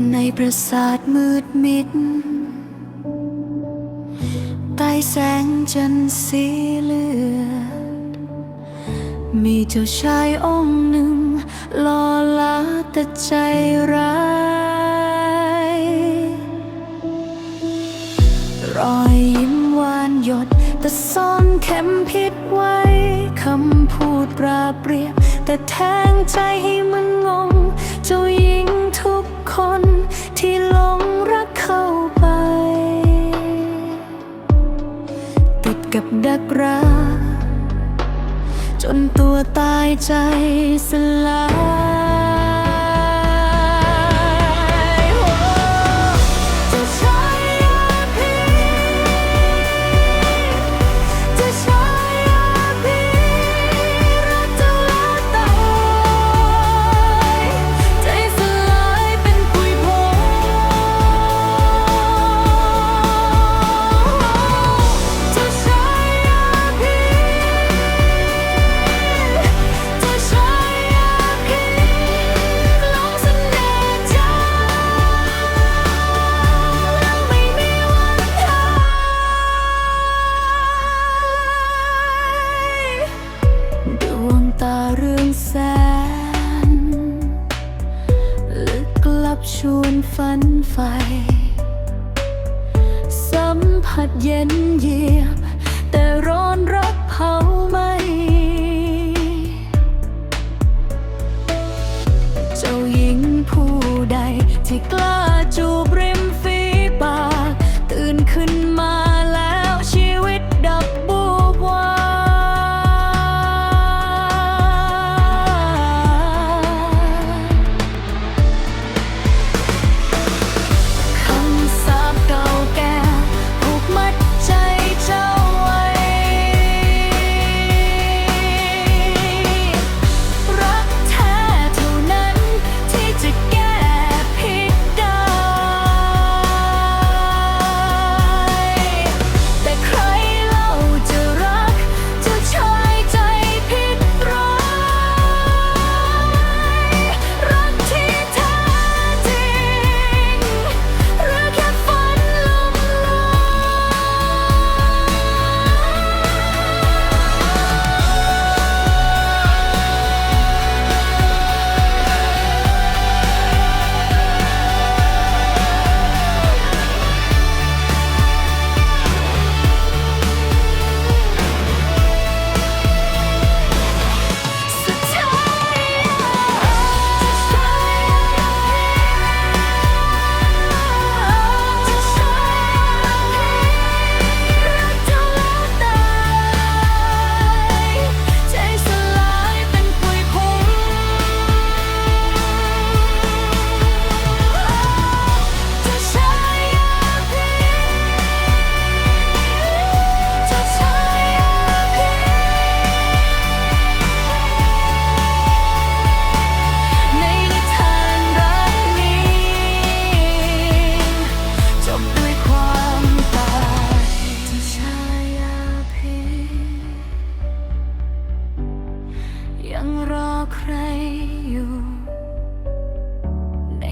ในปราสาทมืดมิด ใต้แสงจันทร์สีเลือด มีเจ้าชายองค์หนึ่งหล่อลาแต่ใจร้าย รอยยิ้มหวานหยด แต่ซ่อนเข็มพิษไว้ คำพูดปราเปรียบ แต่แทงใจให้มันงง เจ้าหญิง กับดักรักจนตัวตายใจสลาย ฝันใฝ่สัมผัสเย็นเยียบ แต่ร้อนรักเผาไหม เจ้าหญิงผู้ใดที่กล้า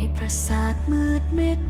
ในปราสาทมืดมิด